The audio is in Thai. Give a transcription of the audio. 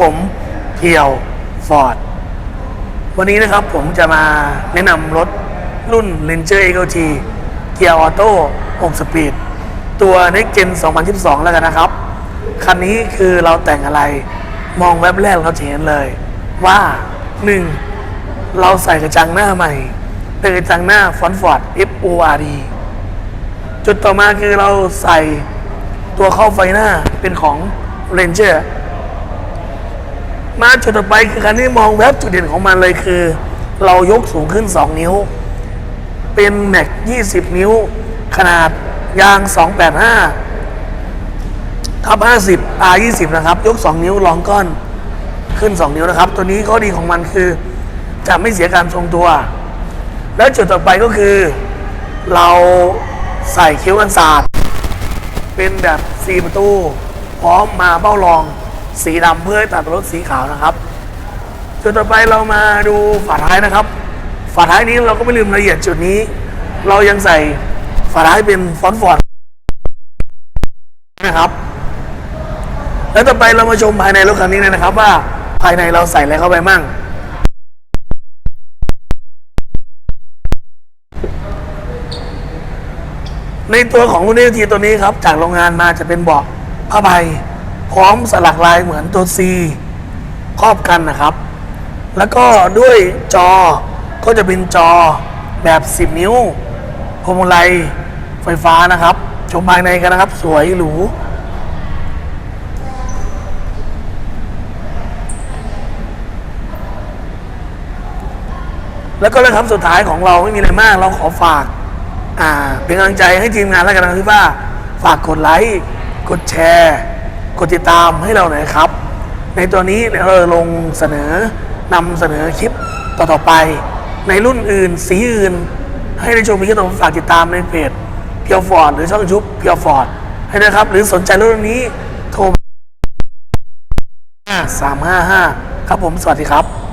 ผมเพียวฟอร์ดวันนี้นะครับผมจะมาแนะนำรถรุ่น Ranger XLT เกียร์ออโต้6สปีด ตัว Next Gen 2012แล้วกันนะครับ คันนี้คือเราแต่งอะไรมองแว็บแรกเราเห็นเลย ว่า 1. เราใส่กระจังหน้าใหม่เป็นกระจังหน้าฟอนฟอร์ด FORD จุดต่อมาคือเราใส่ตัวเข้าไฟหน้าเป็นของ Ranger มาจุดต่อไปคือการที่มองแว็บจุดเด่นของมันเลยคือ เรายกสูงขึ้น 2 นิ้ว เป็นแม็ก 20 นิ้ว ขนาดยาง 285ทับ50 R 20นะครับ ยก 2 นิ้วรองก้อนขึ้น 2 นิ้วนะครับ ตัวนี้ข้อดีของมันคือ จะไม่เสียการทรงตัว แล้วจุดต่อไปก็คือ เราใส่คิ้วกันศาสตร์เป็นแบบสีประตู พร้อมมาเบ้ารอง สีดำเพื่อให้ตัดรถสีขาวนะครับจุดต่อไปเรามาดูฝาท้ายนะครับ ฝาท้ายนี้เราก็ไม่ลืมรายละเอียดจุดนี้ เรายังใส่ฝาท้ายเป็นฟอนต์ฟอร์ดนะครับ แล้วต่อไปเรามาชมภายในรถคันนี้นะครับ ว่าภายในเราใส่อะไรเข้าไปมั่งในตัวของรุ่นนี้ทีตัวนี้ครับ จากโรงงานมาจะเป็นเบาะผ้าใบ พร้อมสลักลายเหมือนตัว C ครอบกันนะครับ แล้วก็ด้วยจอก็จะเป็นจอแบบ 10 นิ้วพวงมาลัยไฟฟ้านะครับ ชมภายในกันนะครับ สวยหรูแล้วก็เรื่องคำสุดท้ายของเราไม่มีอะไรมาก เราขอฝาก อ่า เป็นกำลังใจให้ทีมงานแล้วกันนะที่ว่า ฝากกดไลค์ กดแชร์ กดติดตามให้เราหน่อยครับ ในตัวนี้เราลงเสนอนำเสนอคลิปต่อๆไป ในรุ่นอื่นสีอื่น ให้ได้ชมมีก็ต้องฝากติดตามในเพจเพียวฟอร์ดหรือช่องยุบเพียวฟอร์ดให้นะครับ หรือสนใจรุ่นนี้โทร 355 ครับผมสวัสดีครับ